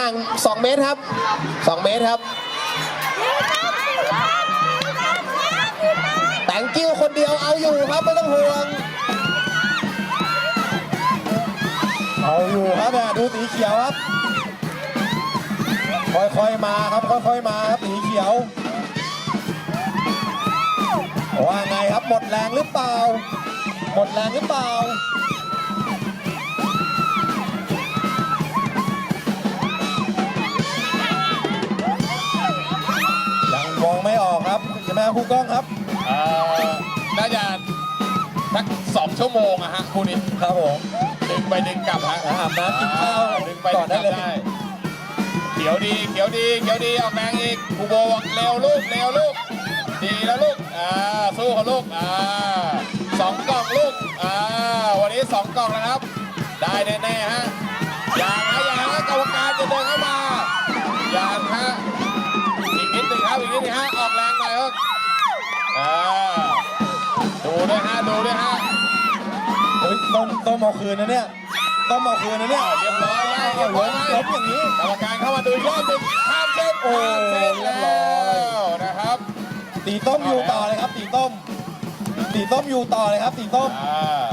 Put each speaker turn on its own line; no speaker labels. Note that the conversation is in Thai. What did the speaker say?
ห่างสองเมตรครับสองเมตรครับ แต่งกิ้วคนเดียวเอาอยู่ครับไม่ต้องห่วง
เอาอยู่ครับเนี่ดูสีเขียวครับ ค่อยๆมาครับค่อยๆมาครับสีเขียว ว่าไงครับหมดแรงหรือเปล่า หมดแรงหรือเปล่า ไหมครับครูกล้องครับ
เอ่อน่าจะสักสองชั่วโมงอะฮะคู่นี้
ครับผม
ดึงไปดึงกลับฮะ
อาบน้ำกินข้าว
ดึงไป
ก่
ดึ
อน
ง
ได้
กลับ
เลย
ได้เขียวดีเขียวดีเขียวดีออกแรงอีกครูโบบอกเร็วลูกเร็วลูกดีแล้วลูกอ่าสู้เขาลูกอ่าสองกล่องลูกอ่าวันนี้สองกล่องนะครับ ได้แน่ๆฮะอย่างฮะอย่างฮะกรรมการจะเดินเข้ามาอย่างฮะ อีกนิดหนึ่งครับอีกนิดหนึงฮะออกแรง
ต้มต้มเอาคืนนะเนี่ยต้มเอาคืนนะเนี่ย
เรียบร้อยแล้วเรี
เอา
ยบร้
ล้
อย
ม
แล้ว
ล้มอย่างนี้
กรรมการเข้ามาดูอีกรอบหนึ่งข้ามเส้น
โอ้
ข้ามเส้น
เรี
แล้
ยบร้อย
วนะครับ
ตีต้มอยู่ต่อเลยครับตีต้มตีต้มอยู่ต่อเลยครับตีต้ม
อ่า